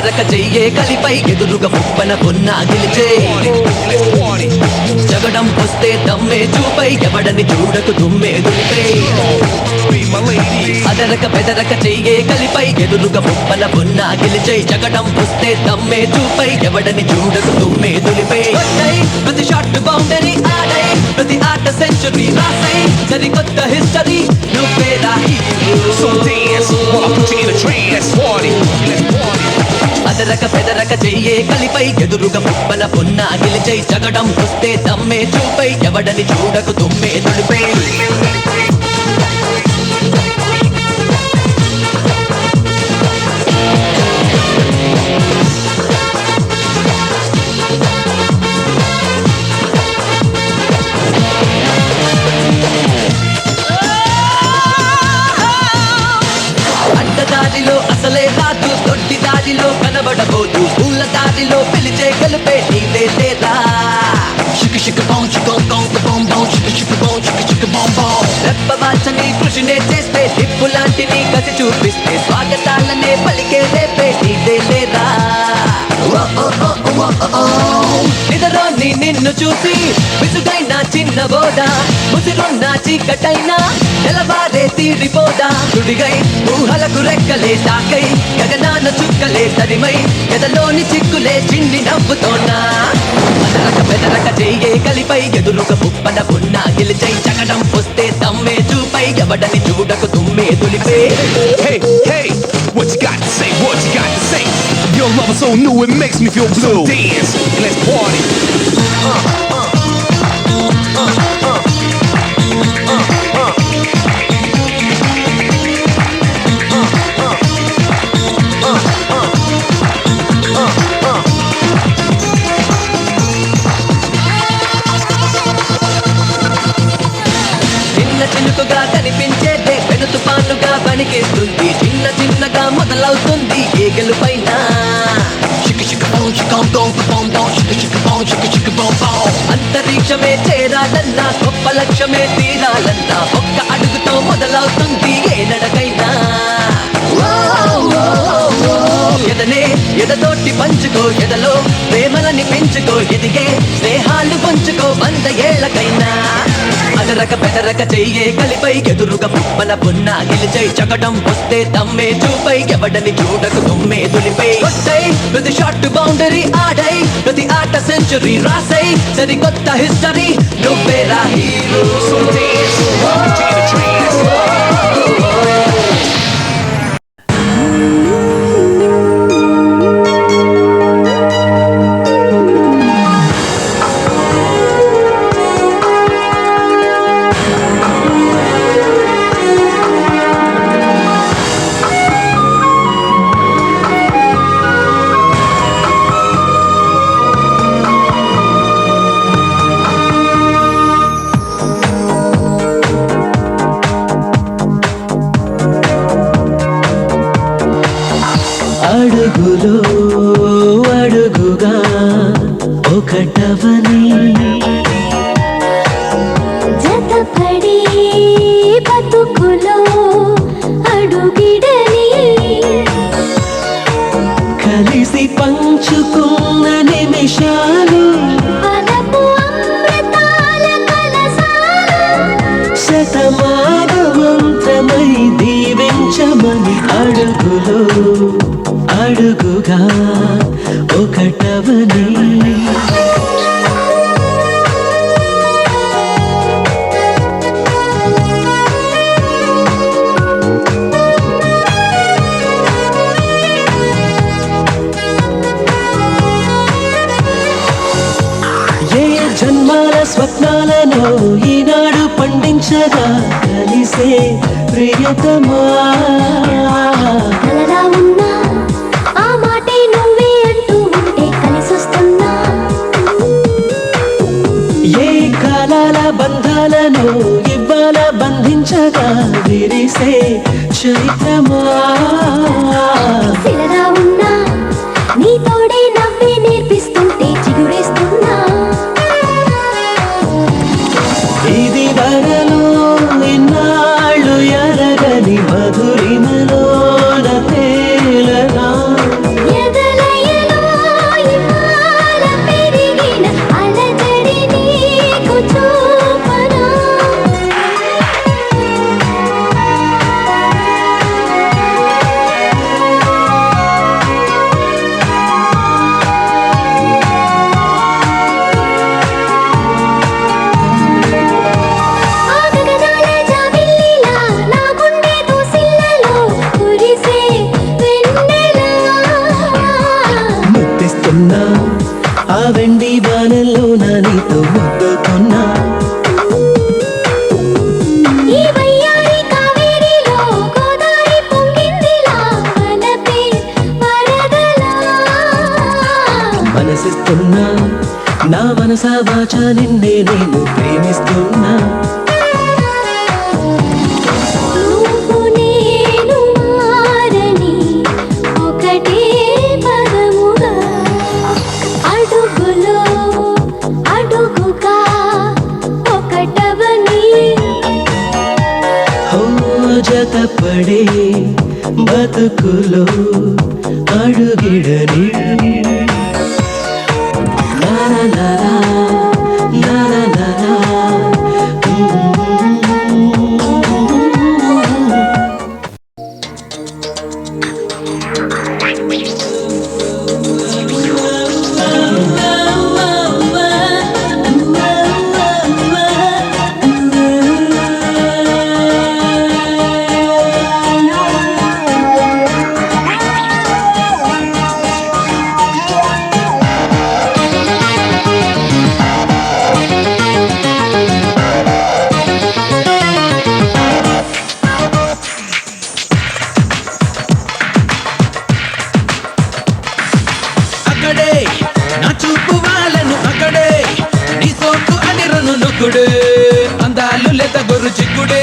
కలిపై ఎదురుగా ఉప్పన పొన్న గెలిచే జగడం వస్తే దమ్మే చూపై ఎవడని చూడకు దుమ్మే దులిపే అదరక బెదరక చెయ్యే కలిపై ఎదురుగా ఉప్పన పొన్న గెలిచే జగడం వస్తే దమ్మే చూపై ఎవడని చూడకు దుమ్మే దులిపే ప్రతి షాట్ బౌండరీ ఆడై ప్రతి ఆట సెంచరీ రాసై సరికొత్త హిస్టరీ నువ్వే Rahi So dance while I put you in a trance. Party. Let's party. అదరక పెదరక చెయ్యే కలిపై ఎదురుగా పుప్పల పొన్న గెలిచై జగడం వస్తే తమ్మే చూపై ఎవడని చూడకు తుమ్మే తుడిపై నిలబడబోదు కనబడబోదు పూల దారిలో పిలిచే కలిపే నీదే లేదా? షిక్ షిక్ బౌం షికం కౌం బౌం బౌం షిక్ షిక్ బౌం షిక్ షిక్ బౌం బౌం. రెప్పవాల్చని కృషినే చేస్తే టిప్పు లాంటి నీ కసి చూపిస్తే నిన్ను చూసి విసుగైన చిన్న బోద ముసిరున్న చీకటైనా తెలవారే తీరిపోదా తుడిగై ఊహలకు రెక్కలే తాకై గగనాన చుక్కలే తరిమై ఎదలోని చిక్కులే చిన్ని నవ్వుతోన్నా అదరక బెదరక చెయ్యే కలిపై ఎదురుక పుప్పన పున్న గెలిచై చకడం వస్తే తమ్మే చూపై ఎవడని చూడకు తుమ్మే తులిపే Hey, hey, what you got to say? What you got to say? Your love is so new, it makes me feel blue. So dance, let's party. షిక షిక బౌం షిక షిక అంతరిక్షమే చేరాలన్నా గొప్ప లక్ష్యమే తీరాలన్నా ఒక్క అడుగుతో మొదలవుతుంది ఏ నడకైనా. ఎదనే ఎదతోటి పంచుకో ఎదలో ప్రేమలని పెంచుకో ఎదిగే స్నేహాలు పంచుకో వంద ఏళ్ళకైనా అదరక పెదరక చెయ్యే కలిపై ఎదురుగా పుప్పన పున్న గెలిచై చకటం వస్తే తమ్మే చూపై ఎవడని చూడకు తుమ్మే తులిపై కొట్టై ప్రతి షాట్ బౌండరీ ఆడై ప్రతి ఆట సెంచరీ రాసై సరికొత్త హిస్టరీ నువ్వే రా హీరో అడుగుగా ఒకటవని స్వప్నాలను ఈనాడు పండించగా కలిసే ప్రియతమా. ఏ కాలాల బంధాలను ఇవ్వాల బంధించగా విరిసే చైత్రమా వాడే బతుకులో అడుగిడ నిడ చిక్కుడే అందాలు లేత గొర్రు చిక్కుడే.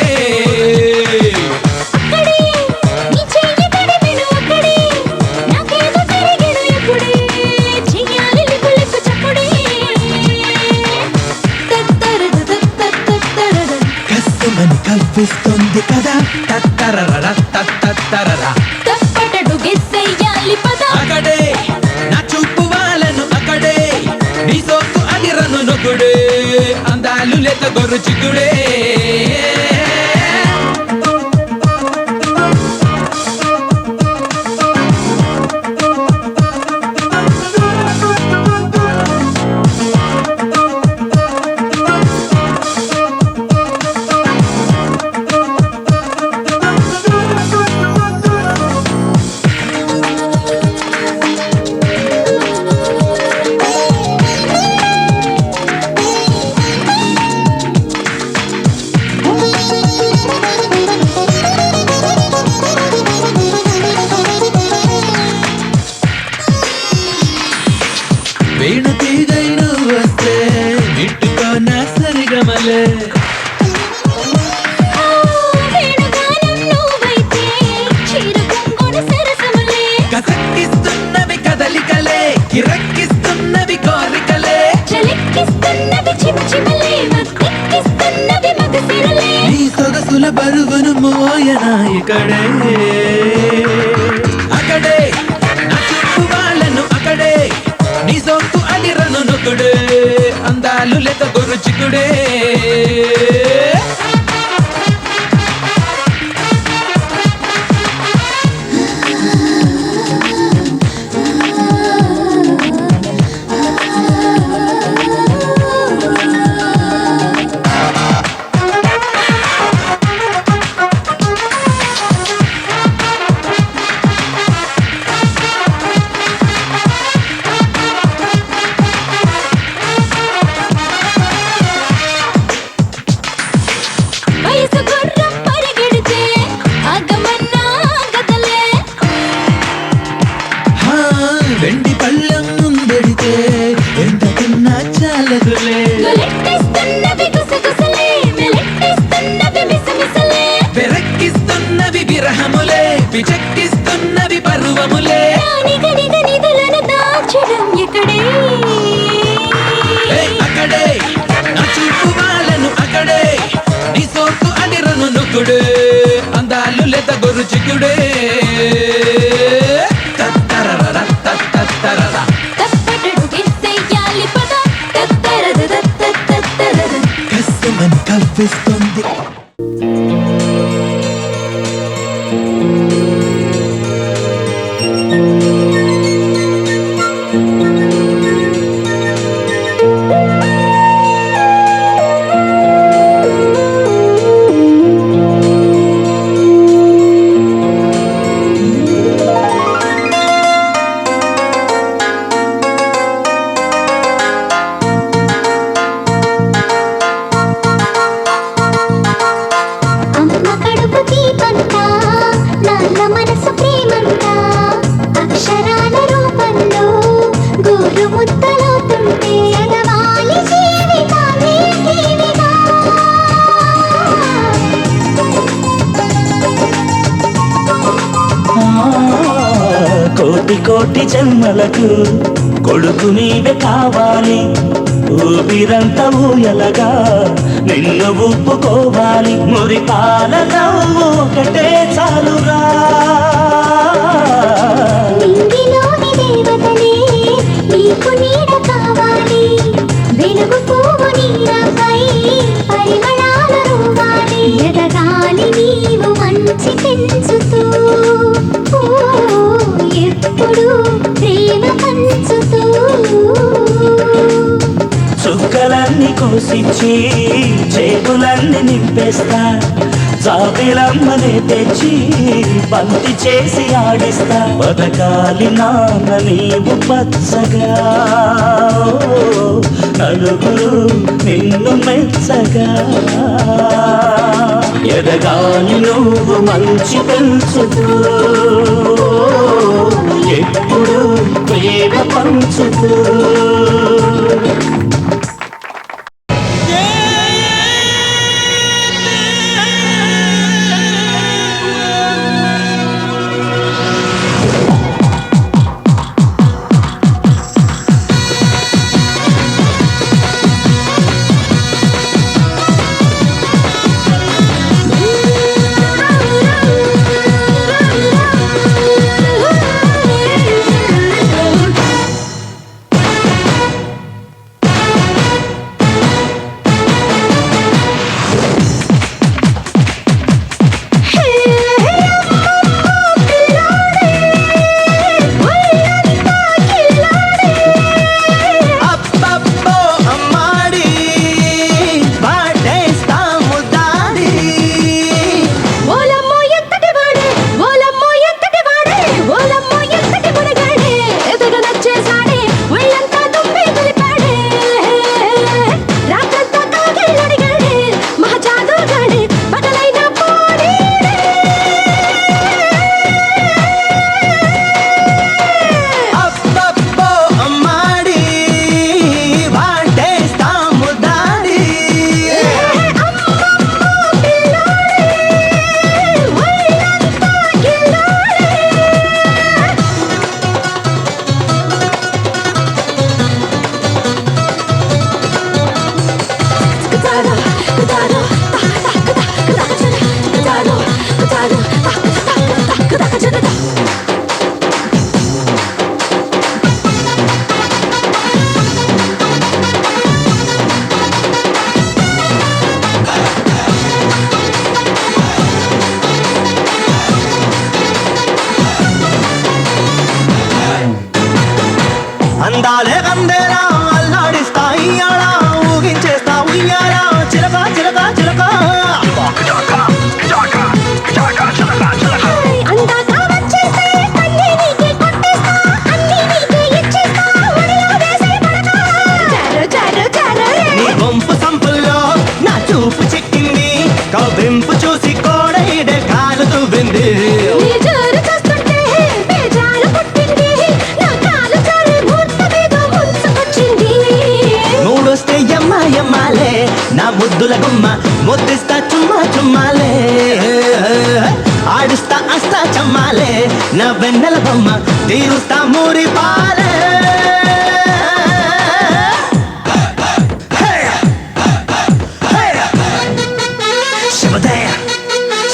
ప్రతిదైను వస్తే ఇట్టుకో నా సరిగమలే కసక్కిస్తున్నవి కదలికలే కిరక్కిస్తున్నవి కోరికలే చలిక్కిస్తున్నవి చిమచిమలే మక్కిస్తున్నవి మగసిరలే బరువును మోయనా ఇక్కడే చిక్కుడే అందాలు లేక గొర్రె చిక్కుడే. వెండి పళ్ళం ముందడితే ఎంత తిన్నా చాలదులే. పెరక్కిస్తున్నవి విరహములే పిచెక్కిస్తున్నవి పర్వములే. అక్కడే. నా చూపు వాళ్ళను అక్కడే. నీ సోకు అనిరను నొక్కుడే అందాలు లెత కస్టమని కవ్విస్తుంది. జన్మలకు కొడుకు నీవే కావాలి. ఊపిరంత ఊయలగా నిన్ను ఒప్పుకోవాలి. మురి పాలన ఒకటే చాలురా. పోషించి చేతులన్నీ నింపేస్తా. జాబిలమ్మనే తెచ్చి బంతి చేసి ఆడిస్తా. బతకాలి నాన్న నీవు పచ్చగా నలుగురు నిన్ను మెచ్చగా. ఎదగాలి నువ్వు మంచి పెంచుకు. ఎప్పుడు ప్రేమ పంచుకో.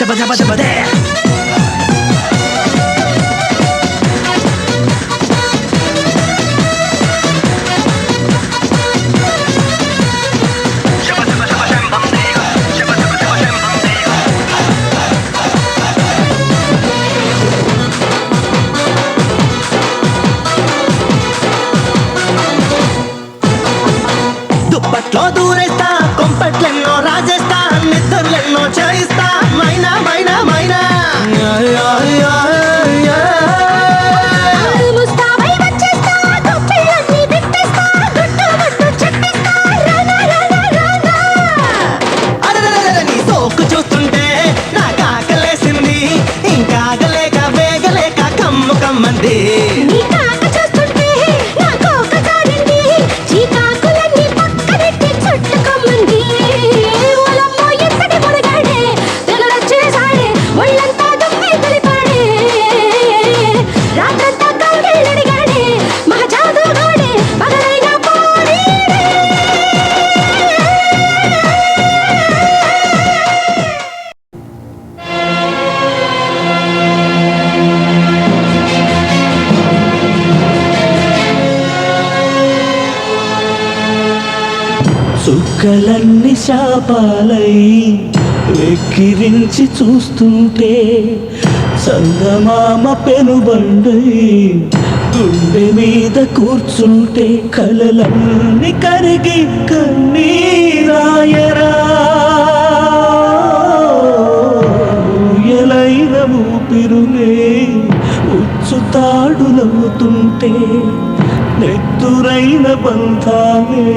シャバダバダバで。చుక్కలన్నీ శాపాలై వెక్కిరించి చూస్తుంటే సంగమామ పెనుబండై గుండె మీద కూర్చుంటే కలలన్నీ కరిగి కన్నీరాయరా. ఎలైన ఊపిరులే ఉచ్చుతాడులవుతుంటే నెత్తురైన బంధాలే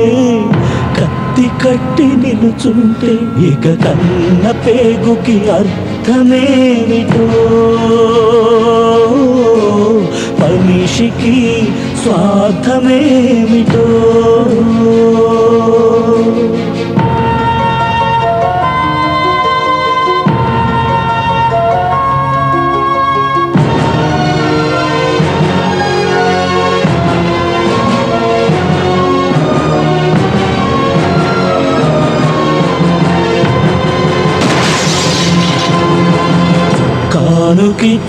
కత్తి కట్టి నిలుచుంటే ఇక కన్న పేగుకి అర్థమేమిటో? మనిషికి స్వార్థమేమిటో?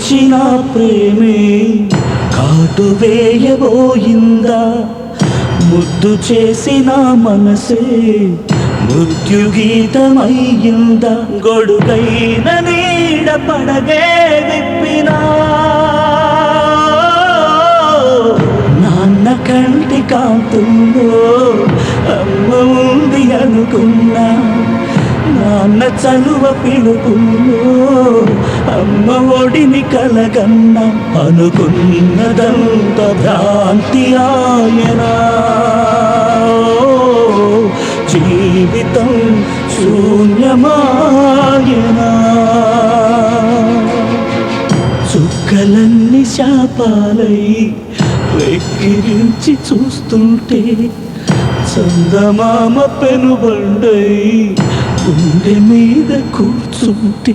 కానుకిచ్చిన ప్రేమే. కాటు వేయబోయిందా ముద్దు చేసిన మనసే. మృత్యుగీతమయ్యిందా గొడుగైన నీడ పడగే విప్పినా. నాన్న కంటి కాంతుల్లో అమ్మ ఉంది అనుకున్నా. నాన్న చలువ పిలుపుల్లో అమ్మ ఒడిని కలగన్న అనుకున్నదంత భ్రాంతి ఆయనా. జీవితం శూన్యమాయనా. చుక్కలన్నీ శాపాలై వెక్కిరించి చూస్తుంటే చందమామ పెనుబండై గుండె మీద కూర్చుంటే